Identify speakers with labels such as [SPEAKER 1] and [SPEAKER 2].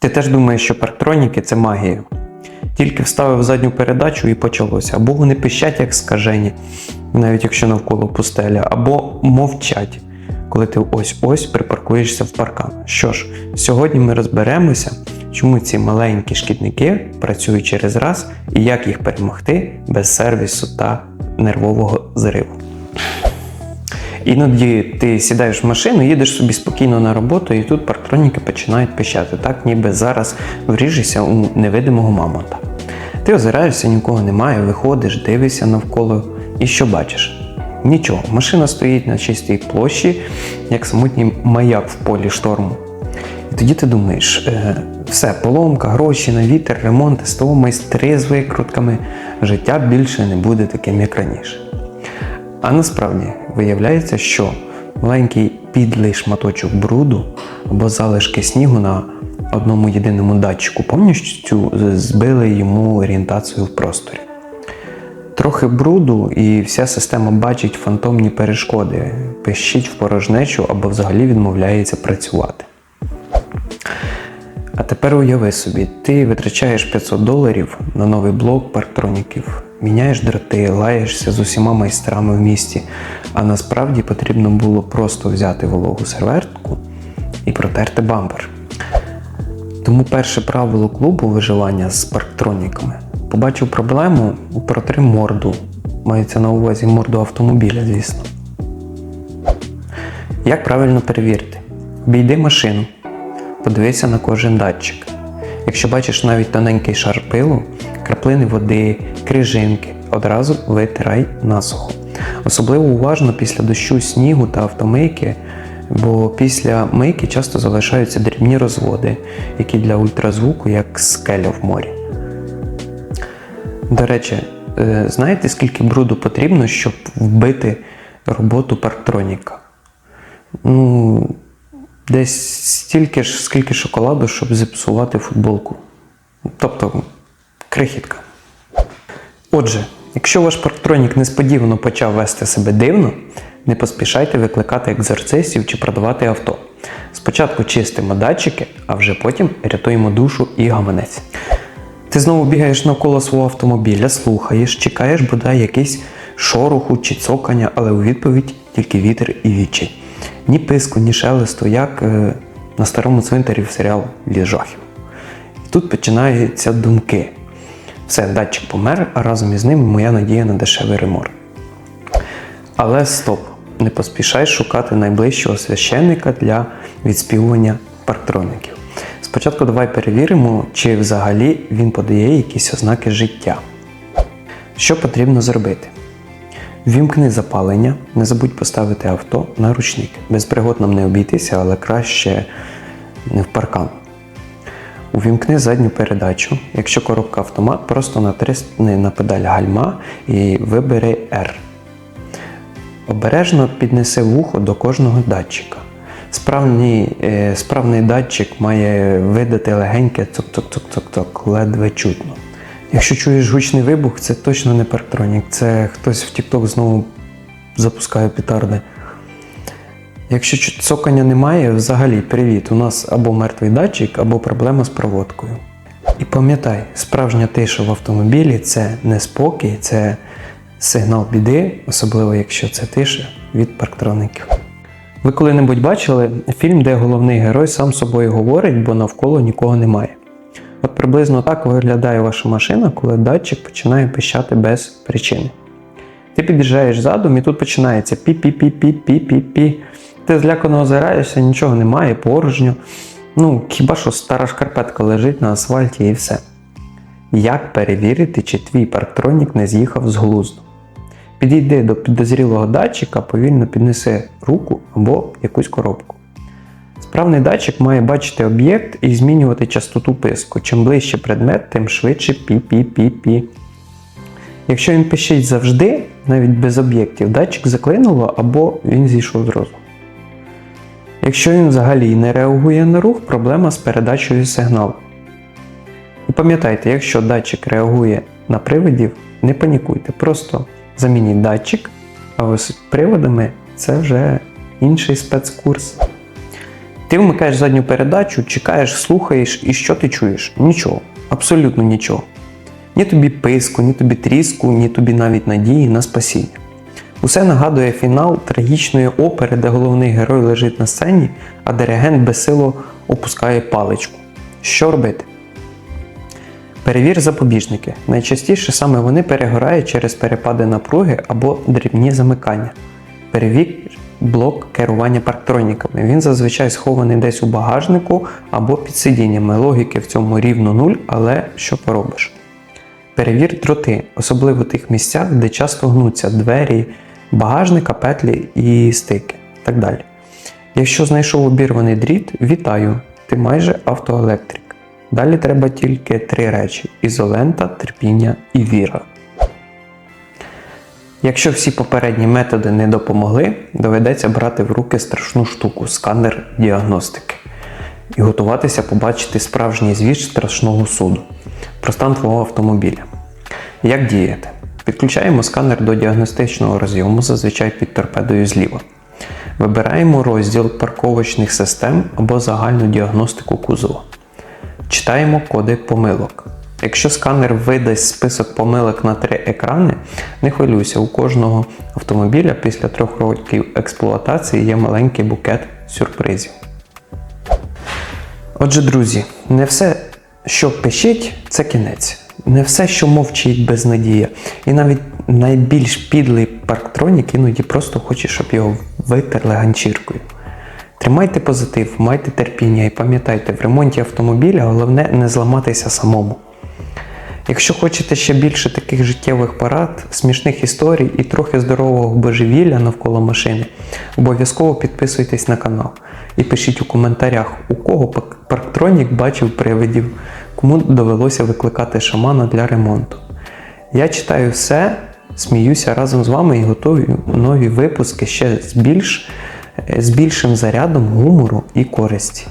[SPEAKER 1] Ти теж думаєш, що парктроніки це магія. Тільки вставив задню передачу і почалося. Або вони пищать як скажені, навіть якщо навколо пустеля, або мовчать, коли ти ось-ось припаркуєшся в паркан. Що ж, сьогодні ми розберемося, чому ці маленькі шкідники працюють через раз і як їх перемогти без сервісу та нервового зриву. Іноді ти сідаєш в машину, їдеш собі спокійно на роботу, і тут парктроніки починають пищати, так ніби зараз вріжешся у невидимого мамонта. Ти озираєшся, нікого немає, виходиш, дивишся навколо і що бачиш? Нічого, машина стоїть на чистій площі, як самотній маяк в полі шторму. І тоді ти думаєш, е, все, поломка, гроші на вітер, ремонт, СТО, майстри з викрутками, життя більше не буде таким, як раніше. А насправді виявляється, що маленький підлий шматочок бруду або залишки снігу на одному єдиному датчику повністю збили йому орієнтацію в просторі. Трохи бруду, і вся система бачить фантомні перешкоди, пищить в порожнечу або взагалі відмовляється працювати. А тепер уяви собі, ти витрачаєш 500 доларів на новий блок парктроніків, міняєш дроти, лаєшся з усіма майстрами в місті, а насправді потрібно було просто взяти вологу серветку і протерти бампер. Тому перше правило клубу виживання з парктроніками побачив проблему, протри морду. Мається на увазі морду автомобіля, звісно. Як правильно перевірити? Обійди машину, подивися на кожен датчик. Якщо бачиш навіть тоненький шар пилу, краплини води, крижинки, одразу витирай насухо. Особливо уважно після дощу, снігу та автомийки, бо після мийки часто залишаються дрібні розводи, які для ультразвуку як скеля в морі. До речі, е, знаєте, скільки бруду потрібно, щоб вбити роботу парктроніка? Ну, десь стільки ж, скільки шоколаду, щоб зіпсувати футболку. Тобто крихітка. Отже, якщо ваш парктронік несподівано почав вести себе дивно, не поспішайте викликати екзорцистів чи продавати авто. Спочатку чистимо датчики, а вже потім рятуємо душу і гаманець. Ти знову бігаєш навколо свого автомобіля, слухаєш, чекаєш бодай якийсь шороху чи цокання, але у відповідь тільки вітер і відчай. Ні писку, ні шелесту, як е, на старому цвинтарі в серіал Ліс жахів. І тут починаються думки. Все, датчик помер, а разом із ним моя надія на дешевий ремонт. Але стоп! Не поспішай шукати найближчого священника для відспівування парктроників. Спочатку давай перевіримо, чи взагалі він подає якісь ознаки життя. Що потрібно зробити? Ввімкни запалення, не забудь поставити авто на ручник. Без пригод нам не обійтися, але краще не в паркан. Увімкни задню передачу. Якщо коробка автомат, просто натисни на педаль гальма і вибери R. Обережно піднеси вухо до кожного датчика. Справний, е, справний датчик має видати легеньке цок-цок-цок-цок-цок, ледве чутно. Якщо чуєш гучний вибух, це точно не парктронік, це хтось в TikTok знову запускає петарди. Якщо цокання немає, взагалі привіт, у нас або мертвий датчик, або проблема з проводкою. І пам'ятай, справжня тиша в автомобілі це не спокій, це сигнал біди, особливо якщо це тиша від парктроників. Ви коли-небудь бачили фільм, де головний герой сам собою говорить, бо навколо нікого немає. Приблизно так виглядає ваша машина, коли датчик починає пищати без причини. Ти під'їжджаєш задом і тут починається пі-пі-пі-пі-пі-пі-пі. Ти злякано озираєшся, нічого немає, порожньо. Ну, хіба що стара шкарпетка лежить на асфальті і все. Як перевірити, чи твій парктронік не з'їхав з глузду? Підійди до підозрілого датчика, повільно піднеси руку або якусь коробку. Справний датчик має бачити об'єкт і змінювати частоту писку. Чим ближче предмет, тим швидше пі-пі-пі-пі. Якщо він пищить завжди, навіть без об'єктів, датчик заклинуло або він зійшов з розуму. Якщо він взагалі не реагує на рух, проблема з передачею сигналу. І пам'ятайте, якщо датчик реагує на привидів, не панікуйте, просто замініть датчик, а ось з приводами це вже інший спецкурс. Ти вмикаєш задню передачу, чекаєш, слухаєш, і що ти чуєш? Нічого, абсолютно нічого. Ні тобі писку, ні тобі тріску, ні тобі навіть надії на спасіння. Усе нагадує фінал трагічної опери, де головний герой лежить на сцені, а диригент безсило опускає паличку. Що робити? Перевір запобіжники. Найчастіше саме вони перегорають через перепади напруги або дрібні замикання. Перевір блок керування парктроніками. Він зазвичай схований десь у багажнику або під сидіннями. Логіки в цьому рівно нуль, але що поробиш? Перевір дроти, особливо в тих місцях, де часто гнуться двері, багажника, петлі і стики. Так далі. Якщо знайшов обірваний дріт, вітаю, ти майже автоелектрик. Далі треба тільки три речі: ізолента, терпіння і віра. Якщо всі попередні методи не допомогли, доведеться брати в руки страшну штуку сканер діагностики і готуватися побачити справжній звіт страшного суду про стан твого автомобіля. Як діяти? Підключаємо сканер до діагностичного розйому, зазвичай під торпедою зліва. Вибираємо розділ парковочних систем або загальну діагностику кузова. Читаємо коди помилок. Якщо сканер видасть список помилок на три екрани, не хвилюйся, у кожного автомобіля після трьох років експлуатації є маленький букет сюрпризів. Отже, друзі, не все, що пишіть, це кінець. Не все, що мовчить безнадія. І навіть найбільш підлий парктронік іноді просто хоче, щоб його витерли ганчіркою. Тримайте позитив, майте терпіння і пам'ятайте, в ремонті автомобіля головне не зламатися самому. Якщо хочете ще більше таких життєвих парад, смішних історій і трохи здорового божевілля навколо машини, обов'язково підписуйтесь на канал і пишіть у коментарях, у кого парктронік бачив привидів, кому довелося викликати шамана для ремонту. Я читаю все, сміюся разом з вами і готую нові випуски ще з, більш, з більшим зарядом гумору і користі.